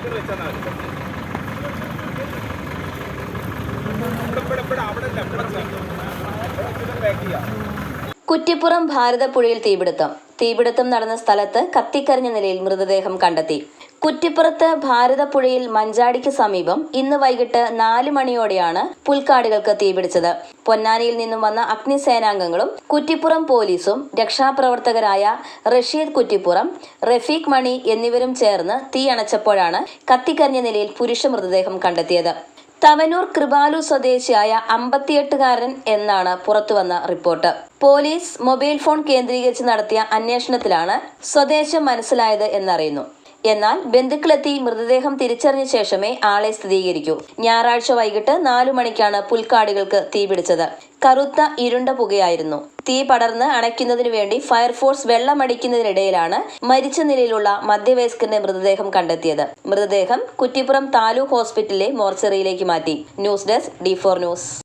ഇവിടെ ഇവിടെ ഇവിടെ അവിടെ അല്ല ഇവിടെ. കുറ്റിപ്പുറം ഭാരതപ്പുഴയിൽ തീപിടുത്തം. തീപിടുത്തം നടന്ന സ്ഥലത്ത് കത്തിക്കരിഞ്ഞ നിലയിൽ മൃതദേഹം കണ്ടെത്തി. കുറ്റിപ്പുറത്ത് ഭാരതപ്പുഴയിൽ മഞ്ചാടിക്ക് സമീപം ഇന്ന് വൈകിട്ട് നാല് മണിയോടെയാണ് പുൽക്കാടുകൾക്ക് തീപിടിച്ചത്. പൊന്നാനിയിൽ നിന്നും വന്ന അഗ്നിസേനാംഗങ്ങളും കുറ്റിപ്പുറം പോലീസും രക്ഷാപ്രവർത്തകരായ റഷീദ് കുറ്റിപ്പുറം റഫീഖ് മണി എന്നിവരും ചേർന്ന് തീ അണച്ചപ്പോഴാണ് കത്തിക്കരിഞ്ഞ നിലയിൽ പുരുഷ മൃതദേഹം കണ്ടെത്തിയത്. തവനൂർ കൃപാലു സ്വദേശിയായ അമ്പത്തിയെട്ടുകാരൻ എന്നാണ് പുറത്തുവന്ന റിപ്പോർട്ട്. പോലീസ് മൊബൈൽ ഫോൺ കേന്ദ്രീകരിച്ച് നടത്തിയ അന്വേഷണത്തിലാണ് സ്വദേശം മനസ്സിലായത് എന്നറിയുന്നു. എന്നാൽ ബന്ധുക്കളെത്തി മൃതദേഹം തിരിച്ചറിഞ്ഞ ശേഷമേ ആളെ സ്ഥിരീകരിക്കൂ. ഞായറാഴ്ച വൈകിട്ട് നാലു മണിക്കാണ് പുൽക്കാടുകൾക്ക് തീപിടിച്ചത് കറുത്ത ഇരുണ്ട പുകയായിരുന്നു. തീ പടർന്ന് അണയ്ക്കുന്നതിനു വേണ്ടി ഫയർഫോഴ്സ് വെള്ളമടിക്കുന്നതിനിടയിലാണ് മരിച്ച നിലയിലുള്ള മധ്യവയസ്കന്റെ മൃതദേഹം കണ്ടെത്തിയത്. മൃതദേഹം കുറ്റിപ്പുറം താലൂക്ക് ഹോസ്പിറ്റലിലെ മോർച്ചറിയിലേക്ക് മാറ്റി. News desk D four news.